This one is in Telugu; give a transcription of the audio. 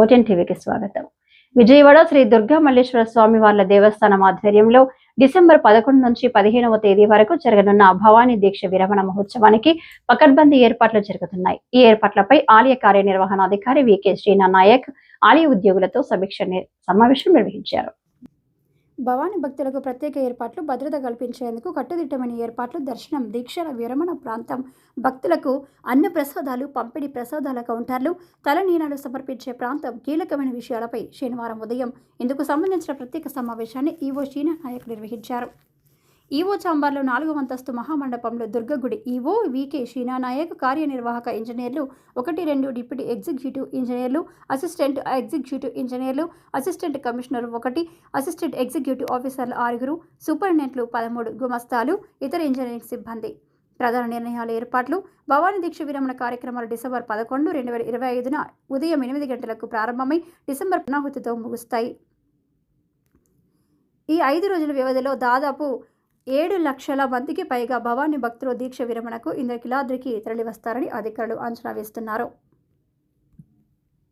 ఓటెన్ టీవీకి స్వాగతం. విజయవాడ శ్రీ దుర్గా మల్లేశ్వర స్వామి వార్ల దేవస్థానం ఆధ్వర్యంలో డిసెంబర్ పదకొండు నుంచి పదిహేనవ తేదీ వరకు జరగనున్న భవానీ దీక్ష విరమణ మహోత్సవానికి పకడ్బందీ ఏర్పాట్లు జరుగుతున్నాయి. ఈ ఏర్పాట్లపై ఆలయ కార్యనిర్వహణాధికారి వికే శ్రీనా నాయక్ ఆలయ ఉద్యోగులతో సమీక్ష ని- సమావేశం నిర్వహించారు. భవానీ భక్తులకు ప్రత్యేక ఏర్పాట్లు భద్రత కల్పించేందుకు కట్టుదిట్టమైన ఏర్పాట్లు దర్శనం దీక్షల విరమణ ప్రాంతం. భక్తులకు అన్న ప్రసాదాలు పంపిణీ ప్రసాదాల కౌంటర్లు తలనీలాలు సమర్పించే ప్రాంతం కీలకమైన విషయాలపై శనివారం ఉదయం. ఇందుకు సంబంధించిన ప్రత్యేక సమావేశాన్ని ఈవో చీనా నాయక్ నిర్వహించారు. ఈవో చాంబార్లో నాలుగు అంతస్తు మహామండపంలో దుర్గగుడి ఈవో వికే శ్రీనానాయక్ కార్యనిర్వాహక ఇంజనీర్లు ఒకటి రెండు డిప్యూటీ ఎగ్జిక్యూటివ్ ఇంజనీర్లు అసిస్టెంట్ ఎగ్జిక్యూటివ్ ఇంజనీర్లు అసిస్టెంట్ కమిషనర్ ఒకటి అసిస్టెంట్ ఎగ్జిక్యూటివ్ ఆఫీసర్లు ఆరుగురు సూపరింటెండెంట్లు పదమూడు గుమస్తాలు ఇతర ఇంజనీరింగ్ సిబ్బంది. ప్రధాన నిర్ణయాల ఏర్పాట్లు భవానీ దీక్ష విరమణ కార్యక్రమాలు డిసెంబర్ పదకొండు రెండు వేల ఇరవై ఐదున ఉదయం ఎనిమిది గంటలకు ప్రారంభమై డిసెంబర్ పునాహుతితో ముగుస్తాయి. ఈ ఐదు రోజుల వ్యవధిలో దాదాపు ఏడు లక్షల మందికి పైగా భవానీ భక్తులు దీక్ష విరమణకు ఇంద్రకిలాద్రికి తరలివస్తారని అధికారులు అంచనా వేస్తున్నారు.